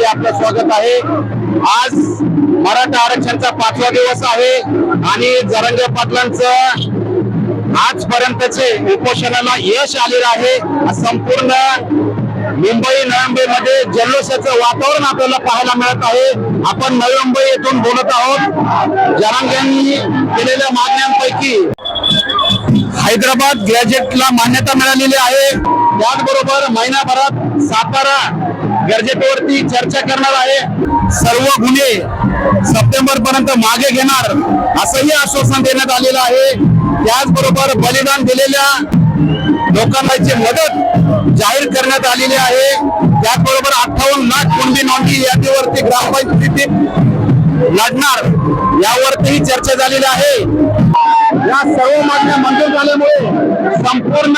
मध्ये आपलं स्वागत आहे. आज मराठा आरक्षणचा पाचवा दिवस आहे आणि जरंगे पाटलांचं आजपर्यंतचे उपोषणाला यश आलेलं आहे. संपूर्ण मुंबई नवी मध्ये जल्लोषाचं वातावरण आपल्याला पाहायला मिळत आहे. आपण नवी मुंबई येथून बोलत आहोत. जरांग्यांनी केलेल्या मागण्यांपैकी हैदराबाद गॅजेटला मान्यता मिळालेली आहे. त्याचबरोबर महिनाभरात सातारा गॅजेटवरती चर्चा करणार आहे. सर्व गुन्हे सप्टेंबर पर्यंत मागे घेणार असंही आश्वासन देण्यात आलेलं आहे. त्याचबरोबर बलिदान दिलेल्या लोकांची मदत जाहीर करण्यात आलेली आहे. त्याचबरोबर अठ्ठावन्न लाख कुंडी नोंदी यादीवरती ग्रामपंचायतीत लढणार यावरतीही चर्चा झालेली आहे. या सर्व मागण्या मंजूर झाल्यामुळे संपूर्ण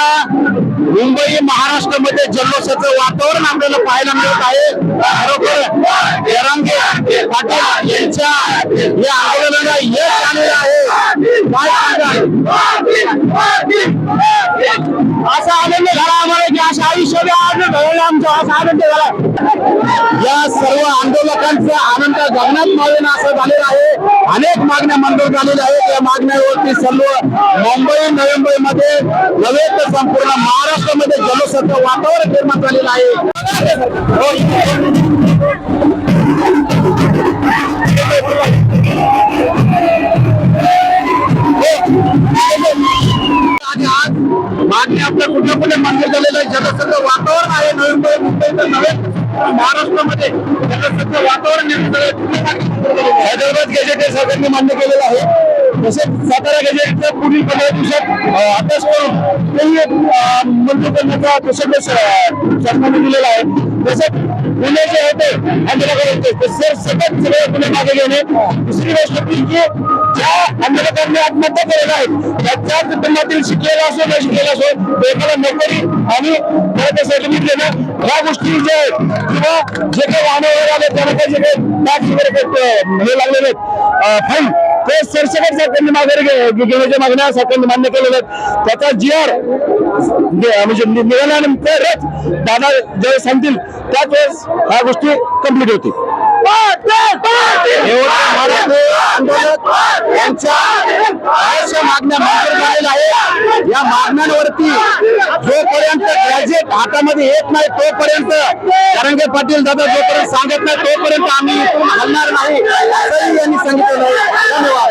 मुंबई महाराष्ट्रामध्ये जल्लोषाचं वातावरण आपल्याला पाहायला मिळत आहे. खरोखर जरांगे पाटील यांच्या या आंदोलनाला यश आलेलं आहे. काय सांगाल? असा आनंद झाला आम्हाला की अशा आयुष्यात आनंद घडला आमचा असा आनंद झाला. लोकांचा आनंद गगनात मावेन असं झालेलं आहे. अनेक मागण्या मंजूर झालेल्या आहेत. या मागण्यावरती सर्व मुंबई नवी मुंबईमध्ये नव्हे तर संपूर्ण महाराष्ट्रामध्ये जल्लोषाचं वातावरण निर्माण झालेलं आहे. आणि आज मागणी आपल्या कुठल्या कुठे मंजूर झालेलं आहे. जलसंच वातावरण आहे. नवी मुंबई मुंबईचं नव्हे महाराष्ट्रामध्ये वातावरण निर्माण हैदराबाद गॅजेट हे सरकारने मान्य केलेलं आहे. तसेच सातारा गॅजेटचं पुढील पंधरा दिवसात अभ्यास करून तेही मंजूर करण्याचा प्रसंग शासनाने दिलेला आहे. तसंच पुणे जे होते आंदोलकांचे होते ते सर सतत सगळे पुणे मागे घेणे दुसरी गोष्ट की ज्या आंदोलकांनी आत्महत्या केलेल्या आहेत त्याच्या कुटुंबातील शिकलेला असो न शिकलेला असो तो एखादा नोकरी आणि त्यासाठी सर्टिफिकेट देणं या गोष्टी ज्या आहेत किंवा जे काही वाहन वगैरे आले त्यांना काही जे काही टॅक्स वगैरे हे लागलेले आहेत फाईन ते सरसकट सरकारने माघारी घेण्याच्या मागण्या सरकारने मान्य केलेल्या आहेत त्याचा जी आर म्हणजे नि- निघाल्यानंतरच दादा ज्यावेळेस सांगतील त्याच वेळेस ह्या गोष्टी कंप्लीट होतील महाराष्ट्र आंदोलक यांच्या बऱ्याचशा मागण्या मंजूर झालेल्या आहेत या मागण्यांवरती जोपर्यंत गॅजेट हातामध्ये येत नाही तोपर्यंत तरंगे पाटील दादा जोपर्यंत सांगत नाही तोपर्यंत आम्ही इथून हलणार नाही. यांनी सांगितलं धन्यवाद.